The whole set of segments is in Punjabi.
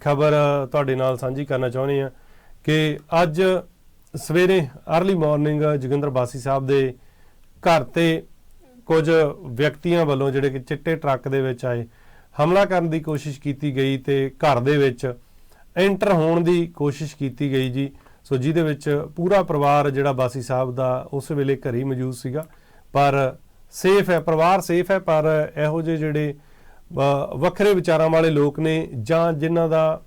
ਖਬਰ ਤੁਹਾਡੇ ਨਾਲ ਸਾਂਝੀ ਕਰਨਾ ਚਾਹੁੰਦੇ ਆ ਕਿ ਅੱਜ ਸਵੇਰੇ अर्ਲੀ ਮਾਰਨਿੰਗ ਜੋਗਿੰਦਰ ਬਾਸੀ ਸਾਹਿਬ ਦੇ ਘਰ ਤੇ ਕੁਝ ਵਿਅਕਤੀਆਂ ਵੱਲੋਂ ਜਿਹੜੇ ਕਿ ਚਿੱਟੇ ਟਰੱਕ ਦੇ ਵਿੱਚ ਆਏ, ਹਮਲਾ ਕਰਨ ਦੀ ਕੋਸ਼ਿਸ਼ ਕੀਤੀ ਗਈ ਤੇ ਘਰ ਦੇ ਵਿੱਚ ਐਂਟਰ ਹੋਣ ਦੀ ਕੋਸ਼ਿਸ਼ ਕੀਤੀ ਗਈ ਜੀ। ਸੋ ਜਿਹਦੇ ਵਿੱਚ ਪੂਰਾ ਪਰਿਵਾਰ ਜਿਹੜਾ ਬਾਸੀ ਸਾਹਿਬ ਦਾ ਉਸ ਵੇਲੇ ਘਰ ਹੀ ਮੌਜੂਦ ਸੀਗਾ, ਪਰ ਸੇਫ ਹੈ, ਪਰਿਵਾਰ ਸੇਫ ਹੈ, ਪਰ ਇਹੋ ਜਿਹੇ ਜਿਹੜੇ ਵੱਖਰੇ ਵਿਚਾਰਾਂ ਵਾਲੇ ਲੋਕ ਨੇ ਜਾਂ ਜਿਨ੍ਹਾਂ ਦਾ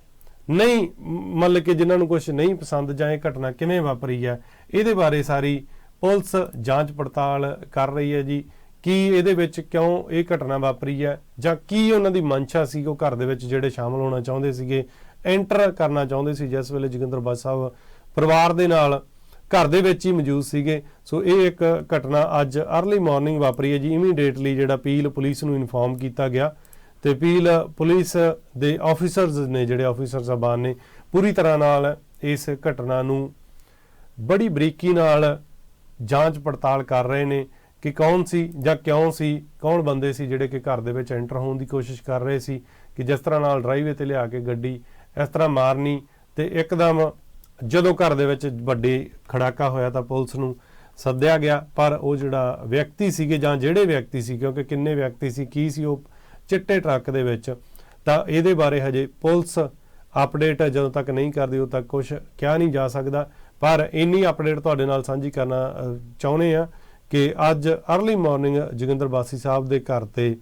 ਨਹੀਂ ਮਤਲਬ ਕਿ ਜਿਨ੍ਹਾਂ ਨੂੰ ਕੁਝ ਨਹੀਂ ਪਸੰਦ ਜਾਂ ਇਹ ਘਟਨਾ ਕਿਵੇਂ ਵਾਪਰੀ ਹੈ, ਇਹਦੇ ਬਾਰੇ ਸਾਰੀ ਪੁਲਿਸ ਜਾਂਚ ਪੜਤਾਲ ਕਰ ਰਹੀ ਹੈ ਜੀ। ਕੀ ਇਹਦੇ ਵਿੱਚ ਕਿਉਂ ਇਹ ਘਟਨਾ ਵਾਪਰੀ ਹੈ ਜਾਂ ਕੀ ਉਹਨਾਂ ਦੀ ਮਨਸ਼ਾ ਸੀ, ਉਹ ਘਰ ਦੇ ਵਿੱਚ ਜਿਹੜੇ ਸ਼ਾਮਲ ਹੋਣਾ ਚਾਹੁੰਦੇ ਸੀਗੇ, ਐਂਟਰ ਕਰਨਾ ਚਾਹੁੰਦੇ ਸੀ ਜਿਸ ਵੇਲੇ ਜੋਗਿੰਦਰ ਬੱਸ ਸਾਹਿਬ ਪਰਿਵਾਰ ਦੇ ਨਾਲ ਘਰ ਦੇ ਵਿੱਚ ਹੀ ਮੌਜੂਦ ਸੀਗੇ। ਸੋ ਇਹ ਇੱਕ ਘਟਨਾ ਅੱਜ अर्ਲੀ ਮਾਰਨਿੰਗ ਵਾਪਰੀ ਹੈ ਜੀ। ਇਮੀਡੀਏਟਲੀ ਜਿਹੜਾ ਪੀਲ ਪੁਲਿਸ ਨੂੰ ਇਨਫੋਰਮ ਕੀਤਾ ਗਿਆ। ਤੇ ਪੀਲ ਪੁਲਿਸ ਦੇ ਆਫੀਸਰਸ ਨੇ, ਜਿਹੜੇ ਆਫੀਸਰ ਸਾਹਿਬਾਨ ਨੇ, ਪੂਰੀ ਤਰ੍ਹਾਂ ਨਾਲ ਇਸ ਘਟਨਾ ਨੂੰ ਬੜੀ ਬਰੀਕੀ ਨਾਲ ਜਾਂਚ ਪੜਤਾਲ ਕਰ ਰਹੇ ਨੇ ਕਿ ਕੌਣ ਸੀ ਜਾਂ ਕਿਉਂ ਸੀ, ਕੌਣ ਬੰਦੇ ਸੀ ਜਿਹੜੇ ਕਿ ਘਰ ਦੇ ਵਿੱਚ ਐਂਟਰ ਹੋਣ ਦੀ ਕੋਸ਼ਿਸ਼ ਕਰ ਰਹੇ ਸੀ ਕਿ ਜਿਸ ਤਰ੍ਹਾਂ ਨਾਲ ਡਰਾਈਵੇ ਤੇ ਲਿਆ ਕੇ ਗੱਡੀ ਇਸ ਤਰ੍ਹਾਂ ਮਾਰਨੀ ਤੇ ਇੱਕਦਮ ਜਦੋਂ ਘਰ ਦੇ ਵਿੱਚ ਵੱਡੀ ਖੜਾਕਾ ਹੋਇਆ ਤਾਂ ਪੁਲਿਸ ਨੂੰ ਸੱਦਿਆ ਗਿਆ, ਪਰ ਉਹ ਜਿਹੜਾ ਵਿਅਕਤੀ ਸੀਗੇ ਜਾਂ ਜਿਹੜੇ ਵਿਅਕਤੀ ਸੀ, ਕਿਉਂਕਿ ਕਿੰਨੇ ਵਿਅਕਤੀ ਸੀ, ਕੀ ਸੀ ਉਹ ਚਿੱਟੇ ਟਰੱਕ ਦੇ ਵਿੱਚ, ਤਾਂ ਇਹਦੇ ਬਾਰੇ ਹਜੇ ਪੁਲਿਸ ਅਪਡੇਟ ਜਦੋਂ ਤੱਕ ਨਹੀਂ ਕਰਦੀ, ਉਦੋਂ ਤੱਕ ਕੁਝ ਕਿਹਾ ਨਹੀਂ ਜਾ ਸਕਦਾ। ਪਰ ਇੰਨੀ ਅਪਡੇਟ ਤੁਹਾਡੇ ਨਾਲ ਸਾਂਝੀ ਕਰਨਾ ਚਾਹੁੰਦੇ ਆ ਕਿ ਅੱਜ अर्ਲੀ ਮਾਰਨਿੰਗ ਜੋਗਿੰਦਰ ਬਾਸੀ ਸਾਹਿਬ ਦੇ ਘਰ ਤੇ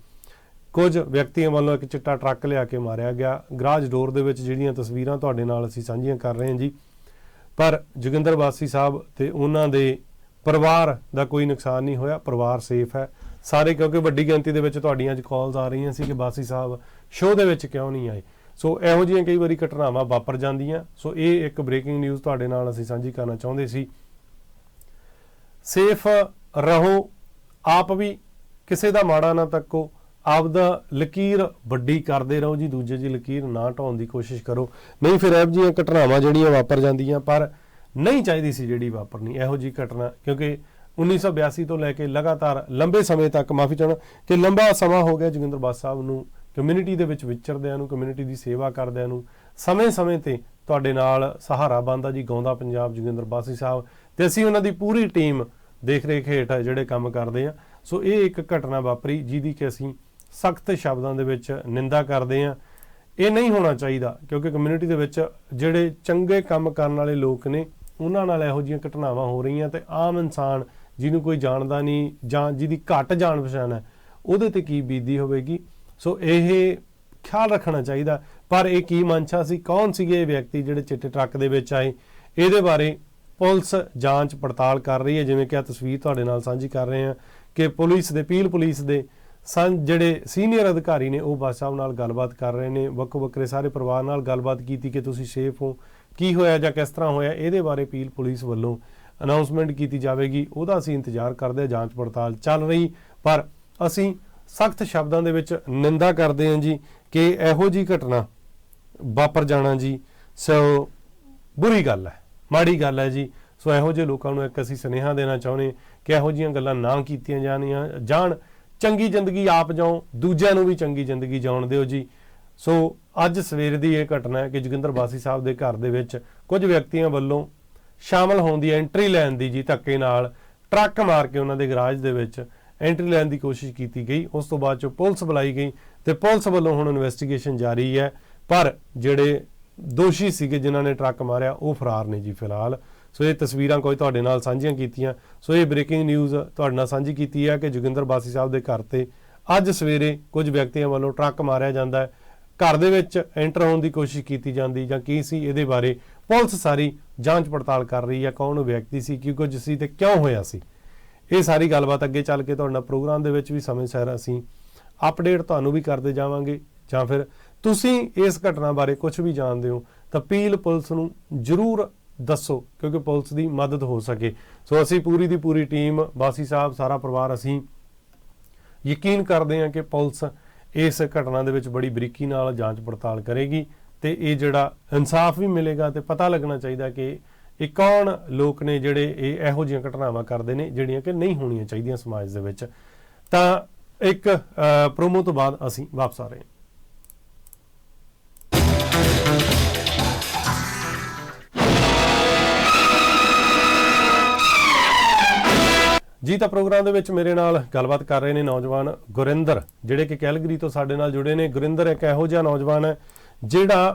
ਕੁਝ ਵਿਅਕਤੀਆਂ ਵੱਲੋਂ ਇੱਕ ਚਿੱਟਾ ਟਰੱਕ ਲਿਆ ਕੇ ਮਾਰਿਆ ਗਿਆ। ਗਰਾਜ ਡੋਰ ਦੇ ਵਿੱਚ ਜਿਹੜੀਆਂ ਤਸਵੀਰਾਂ ਤੁਹਾਡੇ ਨਾਲ ਅਸੀਂ ਸਾਂਝੀਆਂ ਕਰ ਰਹੇ ਹਾਂ ਜੀ। ਪਰ ਜੋਗਿੰਦਰ ਬਾਸੀ ਸਾਹਿਬ ਤੇ ਉਹਨਾਂ ਦੇ ਪਰਿਵਾਰ ਦਾ ਕੋਈ ਨੁਕਸਾਨ ਨਹੀਂ ਹੋਇਆ, ਪਰਿਵਾਰ ਸੇਫ ਹੈ। ਸਾਰੇ ਕਿਉਂਕਿ ਵੱਡੀ ਗਿਣਤੀ ਦੇ ਵਿੱਚ ਤੁਹਾਡੀਆਂ ਅੱਜ ਕਾਲਸ ਆ ਰਹੀਆਂ ਸੀ ਕਿ ਬਾਸੀ ਸਾਹਿਬ ਸ਼ੋਅ ਦੇ ਵਿੱਚ ਕਿਉਂ ਨਹੀਂ ਆਏ। ਸੋ ਇਹੋ ਜਿਹੀਆਂ ਕਈ ਵਾਰੀ ਘਟਨਾਵਾਂ ਵਾਪਰ ਜਾਂਦੀਆਂ। ਸੋ ਇਹ ਇੱਕ ਬ੍ਰੇਕਿੰਗ ਨਿਊਜ਼ ਤੁਹਾਡੇ ਨਾਲ ਅਸੀਂ ਸਾਂਝੀ ਕਰਨਾ ਚਾਹੁੰਦੇ ਸੀ। ਸੇਫ ਰਹੋ, ਆਪ ਵੀ ਕਿਸੇ ਦਾ ਮਾੜਾ ਨਾ ਤੱਕੋ, ਆਪਦਾ ਲਕੀਰ ਵੱਡੀ ਕਰਦੇ ਰਹੋ ਜੀ, ਦੂਜੇ ਦੀ ਲਕੀਰ ਨਾ ਢਾਉਣ ਦੀ ਕੋਸ਼ਿਸ਼ ਕਰੋ। ਨਹੀਂ ਫਿਰ ਇਹੋ ਜਿਹੀਆਂ ਘਟਨਾਵਾਂ ਜਿਹੜੀਆਂ ਵਾਪਰ ਜਾਂਦੀਆਂ, ਪਰ ਨਹੀਂ ਚਾਹੀਦੀ ਸੀ ਜਿਹੜੀ ਵਾਪਰਨੀ, ਇਹੋ ਜੀ ਘਟਨਾ, ਕਿਉਂਕਿ 1982 ਤੋਂ ਲੈ ਕੇ ਲਗਾਤਾਰ ਲੰਬੇ ਸਮੇਂ ਤੱਕ, ਮਾਫੀ ਚਾਹਣਾ ਕਿ ਲੰਬਾ ਸਮਾਂ ਹੋ ਗਿਆ ਜੋਗਿੰਦਰ ਬਾਸ ਸਾਹਿਬ ਨੂੰ ਕਮਿਊਨਿਟੀ ਦੇ ਵਿੱਚ ਵਿਚਰਦਿਆਂ ਨੂੰ ਕਮਿਊਨਿਟੀ ਦੀ ਸੇਵਾ ਕਰਦਿਆਂ ਨੂੰ। ਸਮੇਂ-ਸਮੇਂ ਤੇ ਤੁਹਾਡੇ ਨਾਲ ਸਹਾਰਾ ਬੰਦਾ ਜੀ, ਗਾਉਂਦਾ ਪੰਜਾਬ ਜੋਗਿੰਦਰ ਬਾਸੀ ਸਾਹਿਬ। ਤੇ ਅਸੀਂ ਉਹਨਾਂ ਦੀ ਪੂਰੀ ਟੀਮ ਦੇਖ ਰੇਖ ਹੇਠ ਜਿਹੜੇ ਕੰਮ ਕਰਦੇ ਆ ਸੋ ਇਹ ਇੱਕ ਘਟਨਾ ਵਾਪਰੀ, ਜਿਹਦੀ ਕਿ ਅਸੀਂ ਸਖਤ ਸ਼ਬਦਾਂ ਦੇ ਵਿੱਚ ਨਿੰਦਾ ਕਰਦੇ ਆ ਇਹ ਨਹੀਂ ਹੋਣਾ ਚਾਹੀਦਾ, ਕਿਉਂਕਿ ਕਮਿਊਨਿਟੀ ਦੇ ਵਿੱਚ ਜਿਹੜੇ ਚੰਗੇ ਕੰਮ ਕਰਨ ਵਾਲੇ ਲੋਕ ਨੇ, ਉਹਨਾਂ ਨਾਲ ਇਹੋ ਜਿਹੀਆਂ ਘਟਨਾਵਾਂ ਹੋ ਰਹੀਆਂ ਤੇ ਆਮ ਇਨਸਾਨ ਜਿਹਨੂੰ ਕੋਈ ਜਾਣਦਾ ਨਹੀਂ ਜਾਂ ਜਿਹਦੀ ਘੱਟ ਜਾਣ ਪਛਾਣ ਹੈ, ਉਹਦੇ ਤੇ ਕੀ ਬੀਦੀ ਹੋਵੇਗੀ? ਸੋ ਇਹ ਖਿਆਲ ਰੱਖਣਾ ਚਾਹੀਦਾ। ਪਰ ਇਹ ਕੀ ਮਨਸ਼ਾ ਸੀ? ਕੌਣ ਸੀਗੇ ਇਹ ਵਿਅਕਤੀ ਜਿਹੜੇ ਚਿੱਟੇ ਟਰੱਕ ਦੇ ਵਿੱਚ ਆਏ? ਇਹਦੇ ਬਾਰੇ ਪੁਲਿਸ ਜਾਂਚ ਪੜਤਾਲ ਕਰ ਰਹੀ ਹੈ। ਜਿਵੇਂ ਕਿ ਆ ਤਸਵੀਰ ਤੁਹਾਡੇ ਨਾਲ ਸਾਂਝੀ ਕਰ ਰਹੇ ਹਾਂ ਕਿ ਪੁਲਿਸ ਦੇ, ਪੀਲ ਪੁਲਿਸ ਦੇ ਸੰ, ਜਿਹੜੇ ਸੀਨੀਅਰ ਅਧਿਕਾਰੀ ਨੇ, ਉਹ ਬਾਦ ਸਾਹਿਬ ਨਾਲ ਗੱਲਬਾਤ ਕਰ ਰਹੇ ਨੇ। ਵੱਖੋ ਵੱਖਰੇ ਸਾਰੇ ਪਰਿਵਾਰ ਨਾਲ ਗੱਲਬਾਤ ਕੀਤੀ ਕਿ ਤੁਸੀਂ ਸੇਫ ਹੋ। ਕੀ ਹੋਇਆ ਜਾਂ ਕਿਸ ਤਰ੍ਹਾਂ ਹੋਇਆ? ਇਹਦੇ ਬਾਰੇ ਪੀਲ ਪੁਲਿਸ ਵੱਲੋਂ ਅਨਾਉਂਸਮੈਂਟ ਕੀਤੀ ਜਾਵੇਗੀ, ਉਹਦਾ ਅਸੀਂ ਇੰਤਜ਼ਾਰ ਕਰਦੇ ਹਾਂ, ਜਾਂਚ ਪੜਤਾਲ ਚੱਲ ਰਹੀ। ਪਰ ਅਸੀਂ ਸਖਤ ਸ਼ਬਦਾਂ ਦੇ ਵਿੱਚ ਨਿੰਦਾ ਕਰਦੇ ਹਾਂ ਜੀ ਕਿ ਇਹੋ ਜੀ ਘਟਨਾ ਵਾਪਰ ਜਾਣਾ ਜੀ। ਸੋ ਬੁਰੀ ਗੱਲ ਹੈ, ਮਾੜੀ ਗੱਲ ਹੈ ਜੀ। ਸੋ ਇਹੋ ਜਿਹੇ ਲੋਕਾਂ ਨੂੰ ਇੱਕ ਅਸੀਂ ਸੁਨੇਹਾ ਦੇਣਾ ਚਾਹੁੰਦੇ ਕਿ ਇਹੋ ਜੀਆਂ ਗੱਲਾਂ ਨਾ ਕੀਤੀਆਂ ਜਾਣੀਆਂ ਜਾਣ। ਚੰਗੀ ਜ਼ਿੰਦਗੀ ਆਪ ਜਾਓ, ਦੂਜਿਆਂ ਨੂੰ ਵੀ ਚੰਗੀ ਜ਼ਿੰਦਗੀ ਜਿਉਣ ਦਿਓ ਜੀ। ਸੋ ਅੱਜ ਸਵੇਰ ਦੀ ਇਹ ਘਟਨਾ ਹੈ ਕਿ ਜੋਗਿੰਦਰ ਬਾਸੀ ਸਾਹਿਬ ਦੇ ਘਰ ਦੇ ਵਿੱਚ ਕੁਝ ਵਿਅਕਤੀਆਂ ਵੱਲੋਂ ਸ਼ਾਮਲ ਹੋਣ ਦੀ ਐਂਟਰੀ ਲੈਣ ਦੀ ਜੀ ਧੱਕੇ ਨਾਲ ਟਰੱਕ ਮਾਰ ਕੇ ਉਹਨਾਂ ਦੇ ਗਰਾਜ ਦੇ ਵਿੱਚ ਐਂਟਰੀ ਲੈਣ ਦੀ ਕੋਸ਼ਿਸ਼ ਕੀਤੀ ਗਈ। ਉਸ ਤੋਂ ਬਾਅਦ 'ਚੋਂ ਪੁਲਿਸ ਬੁਲਾਈ ਗਈ ਤੇ ਪੁਲਿਸ ਵੱਲੋਂ ਹੁਣ ਇਨਵੈਸਟੀਗੇਸ਼ਨ ਜਾਰੀ ਹੈ। ਪਰ ਜਿਹੜੇ ਦੋਸ਼ੀ ਸੀਗੇ ਜਿਨ੍ਹਾਂ ਨੇ ਟਰੱਕ ਮਾਰਿਆ, ਉਹ ਫਰਾਰ ਨੇ ਜੀ ਫਿਲਹਾਲ। ਸੋ ਇਹ ਤਸਵੀਰਾਂ ਕੋਈ ਤੁਹਾਡੇ ਨਾਲ ਸਾਂਝੀਆਂ ਕੀਤੀਆਂ। ਸੋ ਇਹ ਬ੍ਰੇਕਿੰਗ ਨਿਊਜ਼ ਤੁਹਾਡੇ ਨਾਲ ਸਾਂਝੀ ਕੀਤੀ ਹੈ ਕਿ ਜੋਗਿੰਦਰ ਬਾਸੀ ਸਾਹਿਬ ਦੇ ਘਰ ਤੇ ਅੱਜ ਸਵੇਰੇ ਕੁਝ ਵਿਅਕਤੀਆਂ ਵੱਲੋਂ ਟਰੱਕ ਮਾਰਿਆ ਜਾਂਦਾ ਹੈ। ਘਰ ਦੇ ਵਿੱਚ ਐਂਟਰ ਹੋਣ ਦੀ ਕੋਸ਼ਿਸ਼ ਕੀਤੀ ਜਾਂਦੀ ਜਾਂ ਕੀ ਸੀ, ਇਹਦੇ ਬਾਰੇ ਪੁਲਿਸ ਸਾਰੀ ਜਾਂਚ ਪੜਤਾਲ ਕਰ ਰਹੀ ਹੈ ਕੌਣ ਉਹ ਵਿਅਕਤੀ ਸੀ, ਕੀ ਕੁਝ ਸੀ ਤੇ ਕਿਉਂ ਹੋਇਆ ਸੀ? ਇਹ ਸਾਰੀ ਗੱਲਬਾਤ ਅੱਗੇ ਚੱਲ ਕੇ ਤੁਹਾਡਾ ਪ੍ਰੋਗਰਾਮ ਦੇ ਵਿੱਚ ਵੀ ਸਮੇਂ ਸਿਰ ਅਸੀਂ ਅਪਡੇਟ ਤੁਹਾਨੂੰ ਵੀ ਕਰਦੇ ਜਾਵਾਂਗੇ। ਜਾਂ ਫਿਰ ਤੁਸੀਂ ਇਸ ਘਟਨਾ ਬਾਰੇ ਕੁਝ ਵੀ ਜਾਣਦੇ ਹੋ, ਤਾਂ ਪੀਲ ਪੁਲਿਸ ਨੂੰ ਜ਼ਰੂਰ ਦੱਸੋ, ਕਿਉਂਕਿ ਪੁਲਿਸ ਦੀ ਮਦਦ ਹੋ ਸਕੇ। ਸੋ ਅਸੀਂ ਪੂਰੀ ਦੀ ਪੂਰੀ ਟੀਮ ਬਾਸੀ ਸਾਹਿਬ, ਸਾਰਾ ਪਰਿਵਾਰ ਅਸੀਂ ਯਕੀਨ ਕਰਦੇ ਹਾਂ ਕਿ ਪੁਲਿਸ ਇਸ ਘਟਨਾ ਦੇ ਵਿੱਚ ਬੜੀ ਬਰੀਕੀ ਨਾਲ ਜਾਂਚ ਪੜਤਾਲ ਕਰੇਗੀ। ਤੇ ਇਹ ਜਿਹੜਾ ਇਨਸਾਫ ਵੀ ਮਿਲੇਗਾ ਤੇ ਪਤਾ ਲੱਗਣਾ ਚਾਹੀਦਾ ਕਿ ਇਹ ਕੌਣ ਲੋਕ ਨੇ ਜਿਹੜੇ ਇਹ ਇਹੋ ਜਿਹੀਆਂ ਘਟਨਾਵਾਂ ਕਰਦੇ ਨੇ, ਜਿਹੜੀਆਂ ਕਿ ਨਹੀਂ ਹੋਣੀਆਂ ਚਾਹੀਦੀਆਂ ਸਮਾਜ ਦੇ ਵਿੱਚ। ਤਾਂ ਇੱਕ ਪ੍ਰੋਮੋ ਤੋਂ ਬਾਅਦ ਅਸੀਂ ਵਾਪਸ ਆ ਰਹੇ ਹਾਂ। ਜੀ, ਤਾਂ ਪ੍ਰੋਗਰਾਮ ਦੇ ਵਿੱਚ ਮੇਰੇ ਨਾਲ ਗੱਲਬਾਤ ਕਰ ਰਹੇ ਨੇ ਨੌਜਵਾਨ ਗੁਰਿੰਦਰ, ਜਿਹੜੇ ਕਿ ਕੈਲਗਰੀ ਤੋਂ ਸਾਡੇ ਨਾਲ ਜੁੜੇ ਨੇ। ਗੁਰਿੰਦਰ, ਇੱਕ ਇਹੋ ਜਿਹਾ ਨੌਜਵਾਨ ਹੈ, ਜਿਹੜਾ